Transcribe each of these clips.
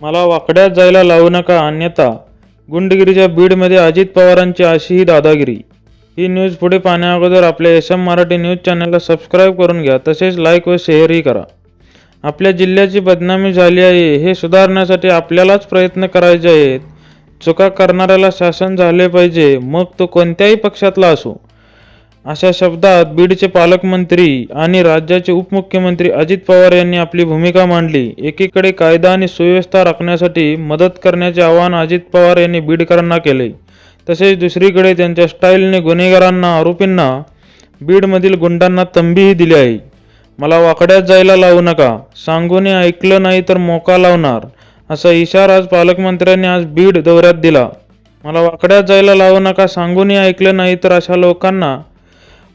मला वाकड्यात जायला लावू नका अन्यथा गुंडगिरीच्या बीडमध्ये अजित पवारांची अशी ही दादागिरी. ही न्यूज पुढे पाहण्याअगोदर आपल्या एस एम मराठी न्यूज चॅनलला सबस्क्राईब करून घ्या तसेच लाईक व शेअरही करा. आपल्या जिल्ह्याची बदनामी झाली आहे हे सुधारण्यासाठी आपल्यालाच प्रयत्न करायचे आहेत. चुका करणाऱ्याला शासन झाले पाहिजे मग तो कोणत्याही पक्षातला असो. अशा शब्दात बीडचे पालकमंत्री आणि राज्याचे उपमुख्यमंत्री अजित पवार यांनी आपली भूमिका मांडली. एकीकडे कायदा आणि सुव्यवस्था राखण्यासाठी मदत करण्याचे आवाहन अजित पवार यांनी बीडकरांना केले. तसेच दुसरीकडे त्यांच्या स्टाईलने गुन्हेगारांना आरोपींना बीडमधील गुंडांना तंबीही दिली आहे. मला वाकड्यात जायला लावू नका. सांगूने ऐकलं नाही तर मोका लावणार असा इशारा आज पालकमंत्र्यांनी आज बीड दौऱ्यात दिला. मला वाकड्यात जायला लावू नका. सांगूनही ऐकलं नाही तर अशा लोकांना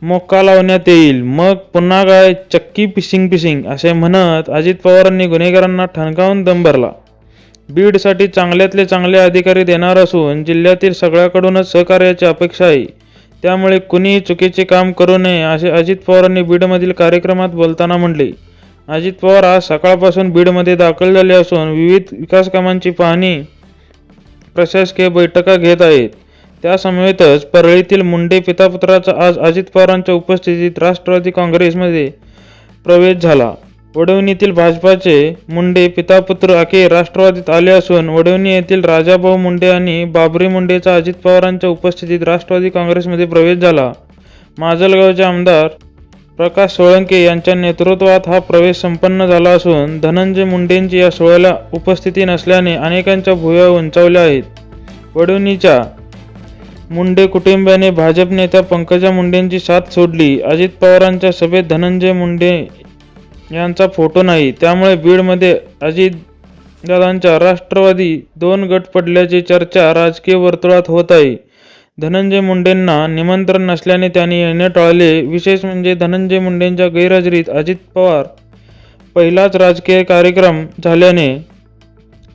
मोक्का लावण्यात येईल. मग पुन्हा काय? चक्की पिशिंग पिशिंग असे म्हणत अजित पवारांनी गुन्हेगारांना ठणकावून दम भरला. बीडसाठी चांगल्यातले चांगले अधिकारी देणार असून जिल्ह्यातील सगळ्याकडूनच सहकार्याची अपेक्षा आहे. त्यामुळे कुणीही चुकीचे काम करू नये असे अजित पवारांनी बीडमधील कार्यक्रमात बोलताना म्हणले अजित पवार आज सकाळपासून बीडमध्ये दाखल झाले असून विविध विकास कामांची पाहणी प्रशासकीय बैठका घेत आहेत. त्यासमवेतच परळीतील मुंडे पितापुत्राचा आज अजित पवारांच्या उपस्थितीत राष्ट्रवादी काँग्रेसमध्ये प्रवेश झाला. वडवणीतील भाजपाचे मुंडे पितापुत्र अखेर राष्ट्रवादीत आले असून वडवणी येथील राजाभाऊ मुंडे आणि बाबरी मुंडेचा अजित पवारांच्या उपस्थितीत राष्ट्रवादी काँग्रेसमध्ये प्रवेश झाला. माजलगावचे आमदार प्रकाश सोळंके यांच्या नेतृत्वात हा प्रवेश संपन्न झाला असून धनंजय मुंडेंची या सोहळ्याला उपस्थिती नसल्याने अनेकांच्या भुया उंचावल्या आहेत. वडवणीच्या मुंडे कुटुंबियाने भाजप नेत्या पंकजा मुंडेंची साथ सोडली. अजित पवारांच्या सभेत धनंजय मुंडे यांचा फोटो नाही. त्यामुळे बीडमध्ये अजित दादांच्या राष्ट्रवादी दोन गट पडल्याची चर्चा राजकीय वर्तुळात होत आहे. धनंजय मुंडेंना निमंत्रण नसल्याने त्यांनी येणे टाळले. विशेष म्हणजे धनंजय मुंडेंच्या गैरहजेरीत अजित पवार पहिलाच राजकीय कार्यक्रम झाल्याने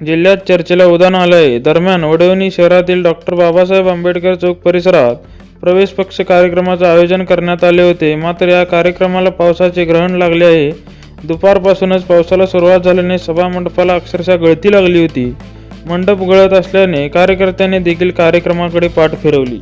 जिल्ह्यात चर्चेला उदाहरण आलं आहे दरम्यान वडवणी शहरातील डॉक्टर बाबासाहेब आंबेडकर चौक परिसरात प्रवेश पक्ष कार्यक्रमाचं आयोजन करण्यात आले होते. मात्र या कार्यक्रमाला पावसाचे ग्रहण लागले आहे. दुपारपासूनच पावसाला सुरुवात झाल्याने सभा मंडपाला अक्षरशः गळती लागली होती. मंडप गळत असल्याने कार्यकर्त्यांनी देखील कार्यक्रमाकडे पाठ फिरवली.